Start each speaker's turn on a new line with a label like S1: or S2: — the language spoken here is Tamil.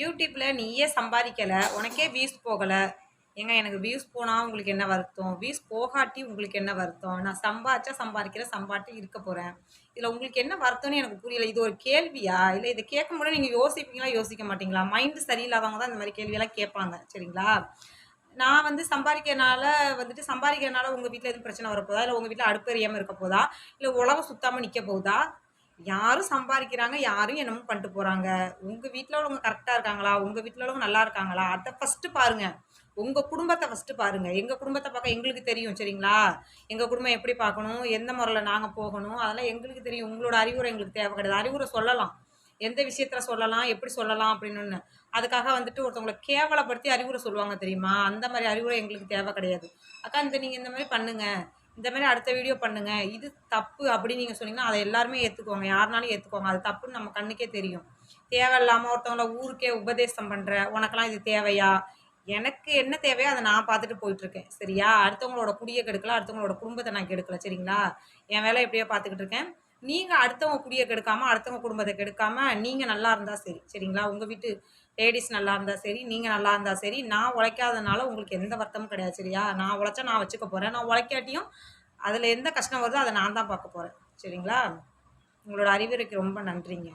S1: யூடியூப்பில் நீயே சம்பாதிக்கலை உனக்கே வியூஸ் போகலை. ஏங்க எனக்கு வியூஸ் போனால் உங்களுக்கு என்ன வருத்தம்? வியூஸ் போகாட்டி உங்களுக்கு என்ன வருத்தம்? நான் சம்பாதிச்சா சம்பாதிக்கிறேன் சம்பாட்டி இருக்க போகிறேன் இதில் உங்களுக்கு என்ன வருத்தம்னு எனக்கு புரியல. இது ஒரு கேள்வியா? இல்லை இதை கேட்கும் போது நீங்கள் யோசிப்பீங்களா? யோசிக்க மாட்டீங்களா? மைண்டு சரியில்லாதவங்க தான் இந்த மாதிரி கேள்வியெல்லாம் கேட்பாங்க. சரிங்களா? நான் வந்து சம்பாதிக்கிறனால வந்துட்டு சம்பாதிக்கிறனால உங்கள் வீட்டில் எதுவும் பிரச்சனை வரப்போதா? இல்லை உங்கள் வீட்டில் அடுப்பு எறியாமல் இருக்க போதா? இல்லை உலகம் சுத்தாமல் நிற்க போகுதா? யாரும் சம்பாதிக்கிறாங்க யாரும் என்னமோ பண்ணிட்டு போகிறாங்க உங்கள் வீட்டில் உள்ளவங்க கரெக்டாக இருக்காங்களா? உங்கள் வீட்டில் உள்ளவங்க நல்லா இருக்காங்களா? அதை ஃபஸ்ட்டு பாருங்கள் உங்கள் குடும்பத்தை ஃபஸ்ட்டு பாருங்கள் எங்கள் குடும்பத்தை பார்க்க எங்களுக்கு தெரியும் சரிங்களா? எங்கள் குடும்பம் எப்படி பார்க்கணும்? எந்த முறையில் நாங்கள் போகணும்? அதெல்லாம் எங்களுக்கு தெரியும். உங்களோட அறிவுரை எங்களுக்கு தேவை கிடையாது. அறிவுரை சொல்லலாம். எந்த விஷயத்தில் சொல்லலாம்? எப்படி சொல்லலாம்? அப்படின்னு. அதுக்காக வந்துட்டு ஒருத்தவங்களை கேவலப்படுத்தி அறிவுரை சொல்லுவாங்க தெரியுமா? அந்த மாதிரி அறிவுரை எங்களுக்கு தேவை கிடையாது. அக்கா இந்த நீங்கள் இந்த மாதிரி பண்ணுங்கள் இந்த மாதிரி அடுத்த வீடியோ பண்ணுங்க. இது தப்பு அப்படின்னு நீங்கள் சொன்னீங்கன்னா அதை எல்லாருமே ஏற்றுக்குவாங்க யாருனாலும் ஏற்றுக்குவாங்க அது தப்புன்னு நம்ம கண்ணுக்கே தெரியும். தேவையில்லாமல் ஒருத்தவங்கள ஊருக்கே உபதேசம் பண்ணுற உனக்கெல்லாம் இது தேவையா? எனக்கு என்ன தேவையோ அதை நான் பார்த்துட்டு போயிட்டுருக்கேன். சரியா? அடுத்தவங்களோட குடியை கெடுக்கல அடுத்தவங்களோட குடும்பத்தை நான் கெடுக்கல. சரிங்களா? என் வேலை எப்படியோ பார்த்துக்கிட்டு இருக்கேன். நீங்கள் அடுத்தவங்க குடியை கெடுக்காமல் அடுத்தவங்க குடும்பத்தை கெடுக்காமல் நீங்கள் நல்லா இருந்தால் சரி. சரிங்களா? உங்கள் வீட்டு லேடிஸ் நல்லா இருந்தால் சரி நீங்கள் நல்லா இருந்தால் சரி. நான் உழைக்காதனால உங்களுக்கு எந்த வருத்தமும் கிடையாது சரியா? நான் உழைச்சா நான் வச்சுக்க போகிறேன் நான் உழைக்காட்டியும் அதில் எந்த கஷ்டம் வருதோ அதை நான் தான் பார்க்க போகிறேன் சரிங்களா? உங்களோட அறிவுரைக்கு ரொம்ப நன்றிங்க.